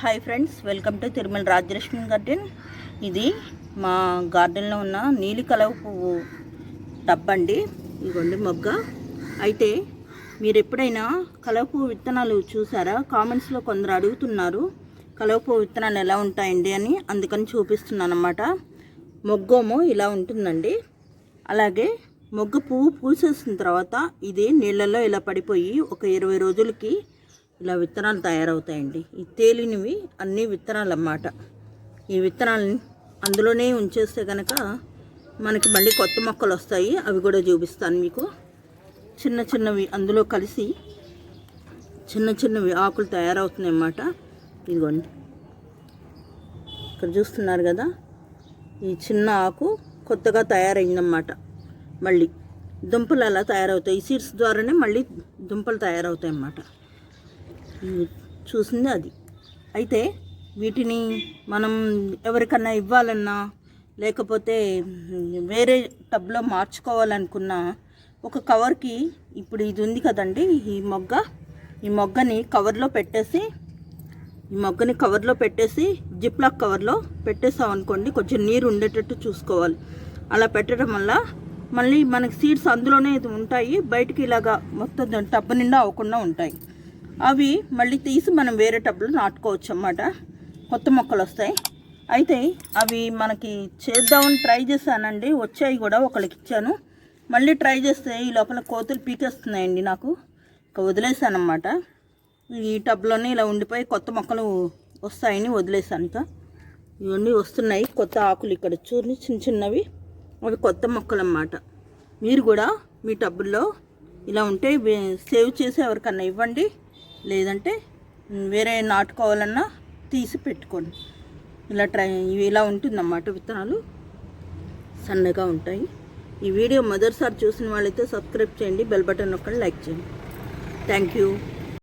Hi friends welcome to Tirumala Rajalakshmi garden ఇది మా గార్డెన్లో ఉన్న నీలి కలవ పువ్వు టబ్ అండి ఇదిగోండి మొగ్గ. అయితే మీరు ఎప్పుడైనా కలవ పువ్వు విత్తనాలు చూసారా? కామెంట్స్లో కొందరు అడుగుతున్నారు కలవ పువ్వు విత్తనాలు ఎలా ఉంటాయండి? అని అందుకని చూపిస్తున్నాను అనమాట మొగ్గోమో ఇలా ఉంటుందండి. అలాగే మొగ్గ పువ్వు పూసేసిన తర్వాత ఇది నీళ్ళల్లో ఇలా పడిపోయి ఒక ఇరవై రోజులకి ఇలా విత్తనాలు తయారవుతాయండి. ఈ తేలినవి అన్నీ విత్తనాలు అన్నమాట. ఈ విత్తనాలని అందులోనే ఉంచేస్తే కనుక మనకి మళ్ళీ కొత్త మొక్కలు వస్తాయి. అవి కూడా చూపిస్తాను మీకు. చిన్న చిన్నవి అందులో కలిసి చిన్న చిన్నవి ఆకులు తయారవుతున్నాయి అన్నమాట. ఇదిగోండి. ఇక్కడ చూస్తున్నారు కదా ఈ చిన్న ఆకు కొత్తగా తయారైందన్నమాట. మళ్ళీ దుంపలు అలా తయారవుతాయి. ఈ సీడ్స్ ద్వారానే మళ్ళీ దుంపలు తయారవుతాయి అన్నమాట. చూసింది అది. అయితే వీటిని మనం ఎవరికన్నా ఇవ్వాలన్నా లేకపోతే వేరే టబ్లో మార్చుకోవాలనుకున్నా ఒక కవర్కి ఇప్పుడు ఇది ఉంది కదండి ఈ మొగ్గ. ఈ మొగ్గని కవర్లో పెట్టేసి ఈ మొగ్గని కవర్లో పెట్టేసి జిప్లాక్ కవర్లో పెట్టేసాం అనుకోండి కొంచెం నీరు ఉండేటట్టు చూసుకోవాలి. అలా పెట్టడం వల్ల మళ్ళీ మనకి సీడ్స్ అందులోనే ఇది ఉంటాయి బయటికి ఇలాగా మొత్తం టబ్బు నిండా అవ్వకుండా ఉంటాయి. అవి మళ్ళీ తీసి మనం వేరే టబ్లో నాటుకోవచ్చు అన్నమాట. కొత్త మొక్కలు వస్తాయి. అయితే అవి మనకి చేద్దామని ట్రై చేశానండి. వచ్చాయి కూడా ఒకళ్ళకి ఇచ్చాను. మళ్ళీ ట్రై చేస్తే ఈ లోపల కోతులు పీకేస్తున్నాయండి నాకు. ఇక వదిలేసానమాట ఈ టబ్లోనే ఇలా ఉండిపోయి కొత్త మొక్కలు వస్తాయని వదిలేసాను ఇక. ఇవన్నీ వస్తున్నాయి. కొత్త ఆకులు ఇక్కడ చూడండి చిన్న చిన్నవి. అవి కొత్త మొక్కలు అన్నమాట. మీరు కూడా మీ టబ్బుల్లో ఇలా ఉంటే సేవ్ చేసి ఎవరికన్నా ఇవ్వండి. లేదంటే వేరే నాటుకోవాలన్నా తీసి పెట్టుకోండి. ఇలా ట్రై ఇవి ఇలా ఉంటుందన్నమాట విత్తనాలు. సన్నగా ఉంటాయి. ఈ వీడియో మొదటిసారి చూసిన వాళ్ళైతే సబ్స్క్రైబ్ చేయండి బెల్ బటన్ నొక్కండి లైక్ చేయండి. Thank you.